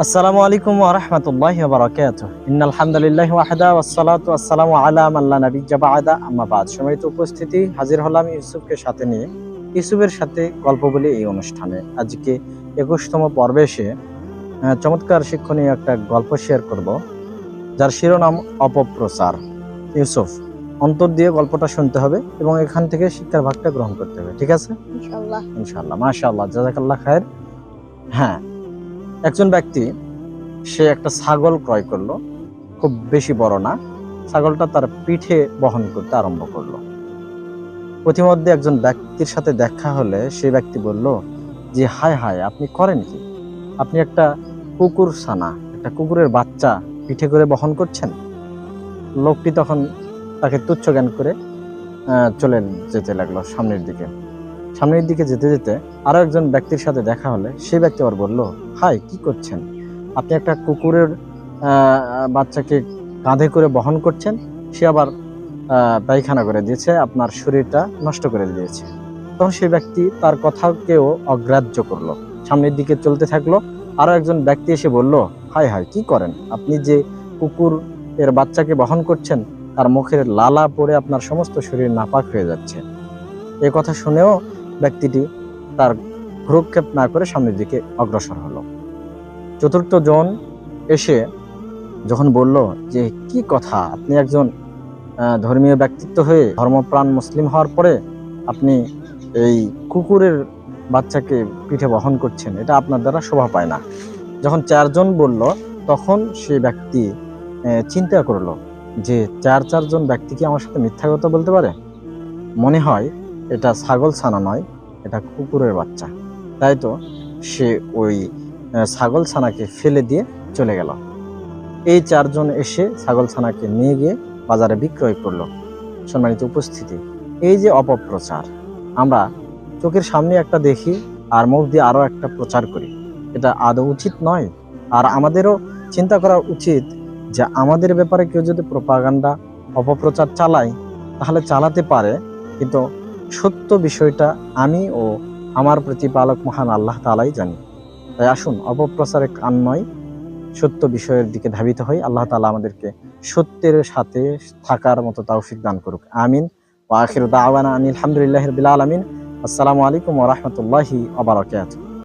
আসসালামু আলাইকুম ওয়া রাহমাতুল্লাহি ওয়া বারাকাতুহু। ইন্নাল হামদুলিল্লাহি ওয়াহদা ওয়াস সালাতু ওয়াস সালামু আলা মান লা নাবিয়্যা বা'দা। আম্মা বাদ। সম্মানিত উপস্থিতি হাজির হলাম ইউসুফকে সাথে নিয়ে। ইউসুফের সাথে গল্প বলে এই অনুষ্ঠানে। আজকে একুশতম পর্বে এসে চমৎকার শিক্ষণীয় একটা গল্প শেয়ার করব যার শিরোনাম অপপ্রচার। ইউসুফ অন্তর দিয়ে গল্পটা শুনতে হবে এবং এখান থেকে শিক্ষার ভাগটা গ্রহণ করতে হবে। ঠিক আছে? ইনশাআল্লাহ। ইনশাআল্লাহ। মাশাআল্লাহ। জাজাকাল্লাহ খায়ের। হ্যাঁ একজন ব্যক্তি, সে একটা ছাগল ক্রয় করল, খুব বেশি বড় না, ছাগলটা তার পিঠে বহন করতে আরম্ভ করল। প্রতিমধ্যে একজন ব্যক্তির সাথে দেখা হলে সেই ব্যক্তি বলল যে হায় হায়, আপনি করেন কি? আপনি একটা কুকুর ছানা, একটা কুকুরের বাচ্চা পিঠে করে বহন করছেন? লোকটি তখন তাকে তুচ্ছ জ্ঞান করে চলে যেতে লাগল সামনের দিকে। সামনের দিকে যেতে যেতে আরও একজন ব্যক্তির সাথে দেখা হলে সেই ব্যক্তি আবার বলল, হাই, কি করছেন? আপনি একটা কুকুরের বাচ্চাকে কাঁধে করে বহন করছেন, সে আবার পায়খানা করে দিয়েছে, আপনার শরীরটা নষ্ট করে দিয়েছে। তখন সেই ব্যক্তি তার কথাকেও অগ্রাহ্য করল। সামনের দিকে চলতে থাকল আরও একজন ব্যক্তি এসে বলল, হাই হাই, কি করেন? আপনি যে কুকুর এর বাচ্চাকে বহন করছেন, তার মুখের লালা পড়ে আপনার সমস্ত শরীর নাপাক হয়ে যাচ্ছে। এ কথা শুনেও ব্যক্তিটি তার ভ্রুক্ষেপ না করে সামনের দিকে অগ্রসর হলো। চতুর্থ জন এসে যখন বলল যে, কি কথা? আপনি একজন ধর্মীয় ব্যক্তিত্ব হয়ে ধর্মপ্রাণ মুসলিম হওয়ার পরে আপনি এই কুকুরের বাচ্চাকে পিঠে বহন করছেন, এটা আপনার দ্বারা শোভা পায় না। যখন চারজন বলল, তখন সে ব্যক্তি চিন্তা করল যে, চার চারজন ব্যক্তি কি আমার সাথে মিথ্যা কথা বলতে পারে? মনে হয় এটা ছাগল ছানা নয়, এটা কুকুরের বাচ্চা। তাই তো সে ওই ছাগল ছানাকে ফেলে দিয়ে চলে গেল। এই চারজন এসে ছাগল ছানাকে নিয়ে গিয়ে বাজারে বিক্রয় করল। সম্মানিত উপস্থিতি, এই যে অপপ্রচার, আমরা চোখের সামনে একটা দেখি আর মুখ দিয়ে আরও একটা প্রচার করি। এটা আদৌ উচিত নয়? আর আমাদেরও চিন্তা করা উচিত যে আমাদের ব্যাপারে কেউ যদি প্রপাগান্ডা অপপ্রচার চালায়, তাহলে চালাতে পারে, কিন্তু সত্য বিষয়টা আমি ও আমার প্রতিপালক মহান আল্লাহ তালাই জানি। তাই আসুন, অপপ্রচারে কান নয় সত্য বিষয়ের দিকে ধাবিত হই। আল্লাহ তালা আমাদেরকে সত্যের সাথে থাকার মতো তৌফিক দান করুক। আমিন। ওয়াখির দাওয়ানা আনিল আলহামদুলিল্লাহ বিলাল আমিন আসসালামু আলাইকুম ওরহমতুল্লাহি বারাকাতুহু।